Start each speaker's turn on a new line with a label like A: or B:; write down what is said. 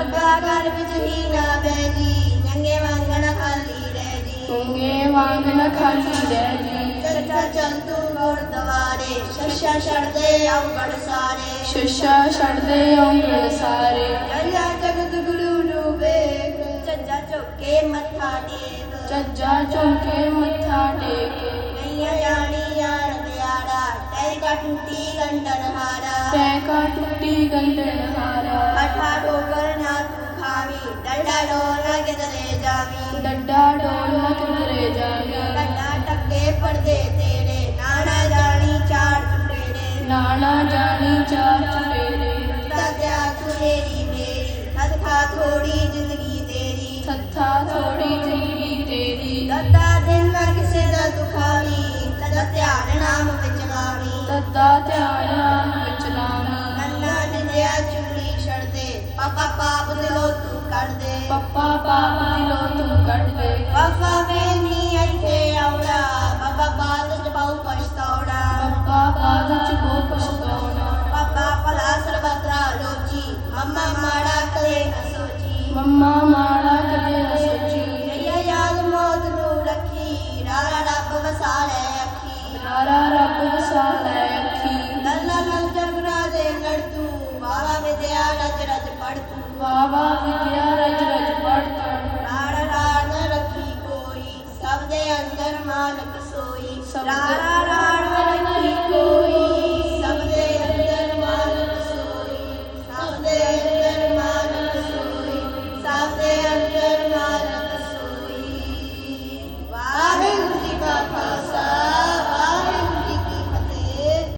A: ਗੱਗਾ ਘਰ ਵਿੱਚ ਹੀ ਨਾ ਬੈਜੀ ਨੰਗੇ ਵਾਂਗਣ ਖਾਲੀ ਰਹਿ ਜੀ।
B: ਤੁੰਗੇ ਵਾਂਗ ਨ ਖਾਲੀ ਰਹਿ ਜੀ।
A: ਚੱਚਾ ਚੱਲ ਤੂੰ ਗੁਰਦੁਆਰੇ ਸ਼ਸ਼ਾ ਛੜਦੇ ਔਗੜ ਸਾਰੇ।
B: ਸ਼ਸ਼ਾ ਛੱਡਦੇ ਔਂਗਣ ਸਾਰੇ।
A: ਜੱਲਾ ਜਗਤ ਗੁਰੂ ਨੂੰ ਵੇਖ। ਚੱਜਾ ਝੁਕੇ ਮੱਥਾ ਟੇਕ।
B: ਚੱਜਾ ਚੌਂਕੇ ਮੱਥਾ ਟੇਕ।
A: ਹਾਰਾ
B: ਟੈਕਾ ਟੁੱਟੀ ਗੰਢਣ ਹਾਰਾ
A: ਅਠਾ ਡੋਗਰ ਨਾ ਤੂੰ ਖਾਵੀ ਡੰਡਾ ਡੋਲਾ ਕਿਧਰੇ ਜਾਵੀ।
B: ਡੱਡਾ ਡੋਲ ਨ ਕਿਧਰੇ ਜਾਵੀ।
A: ਡੰਡਾ ਟੱਕੇ ਪਰਦੇ ਤੇਰੇ ਨਾਣਾ ਜਾਣੀ ਚਾਰ ਚੁਫੇਰੇ।
B: ਨਾਣਾ ਜਾਣੀ ਚਾਰ ਚਫੇਰੇ।
A: ਤਦਿਆ ਤੁਹੇਰੀ ਮੇਰੀ ਤਦ ਖਾ ਥੋੜੀ ਜ਼ਿੰਦਗੀ ਤੇਰੀ।
B: ਸੱਥਾ ਥੋੜੀ ਜ਼ਿੰਦਗੀ ਤੇਰੀ।
A: ਦੱਦਾ ਦਿਨ ਨਾ ਕਿਸੇ ਦਾ ਦੁਖਾਵੀ ਤਦ ਧਿਆਨ ਨਾਮ ਵਿੱਚ ਲਾਵੀ।
B: ਤੱਦਾ ਧਿਆਨ
A: ਪਾਪਾ ਪਾਪ ਦਿਲੋਂ ਤੂੰ ਕੱਢ ਦੇ
B: ਪੱਪਾ ਪਾਪ ਦਿਲੋਂ ਤੂੰ ਕੱਢ ਦੇ
A: ਵਫਾ ਵੇਨੀ ਇੱਥੇ ਆਉਣਾ। ਬਾਬਾ ਬਾਦ ਚ ਬਹੁ ਪਛਤਾਉਣਾ।
B: ਪੱਪਾ ਬਾਦ ਚ ਕੋ ਪਛਤਾਉਣਾ।
A: ਬਾਬਾ ਭਲਾ ਸਰਬਤਰਾ ਲੋਚੀ ਮੰਮਾ ਮਾੜਾ ਕਦੇ ਨਾ ਸੋਚੀ।
B: ਮੰਮਾ
A: ਵਾਵਾ ਵਿਦਿਆ ਰਜ ਰੱਖੀ ਕੋਈ ਸਭ ਦੇ ਅੰਦਰ
B: ਮਾਲਕ ਸੋਈ। ਰਾੜ